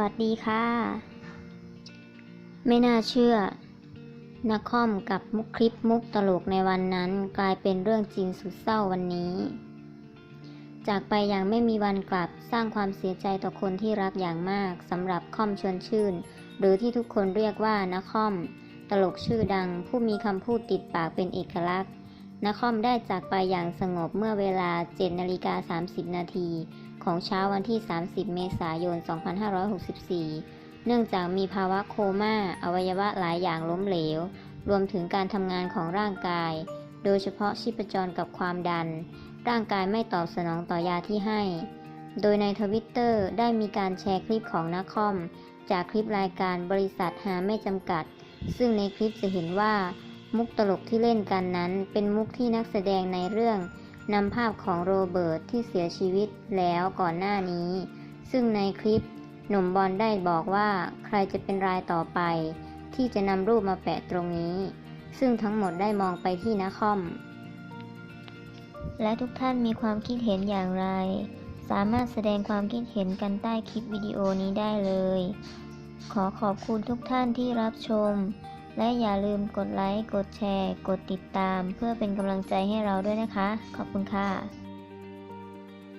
วัสดีค่ะ ไม่น่าเชื่อนักคอมกับมุกคลิปมุกตลกในวันนั้น กลายเป็นเรื่องจริงสุดเศร้าวันนี้ จากไปอย่างไม่มีวันกลับสร้างความเสียใจต่อคนที่รักอย่างมากสำหรับคอมชวนชื่น หรือที่ทุกคนเรียกว่านักคอม ตลกชื่อดังผู้มีคำพูดติดปากเป็นเอกลักษณ์ นคอมได้จากไปอย่างสงบเมื่อเวลา7นาฬิกา30 นาทีของเช้าวันที่ 30 เมษายน 2564 เนื่องจากมีภาวะโคม่า อวัยวะหลายอย่างล้มเหลว รวมถึงการทำงานของร่างกาย โดยเฉพาะชีพจรกับความดัน ร่างกายไม่ตอบสนองต่อยาที่ให้ โดยในทวิตเตอร์ได้มีการแชร์คลิปของนักคอม จากคลิปรายการบริษัทหาไม่จำกัด ซึ่งในคลิปจะเห็นว่า มุกตลกที่เล่นกันนั้น เป็นมุกที่นักแสดงในเรื่องนำภาพของโรเบิร์ตที่เสียชีวิตแล้วก่อนหน้านี้ ซึ่งในคลิปหนุ่มบอลได้บอกว่าใครจะเป็นรายต่อไป ที่จะนำรูปมาแปะตรงนี้ ซึ่งทั้งหมดได้มองไปที่นาคอม และทุกท่านมีความคิดเห็นอย่างไร สามารถแสดงความคิดเห็นกันใต้คลิปวิดีโอนี้ได้เลย ขอขอบคุณทุกท่านที่รับชม และอย่าลืมกดไลค์ กดแชร์ กดติดตาม เพื่อเป็นกำลังใจให้เราด้วยนะคะ ขอบคุณค่ะ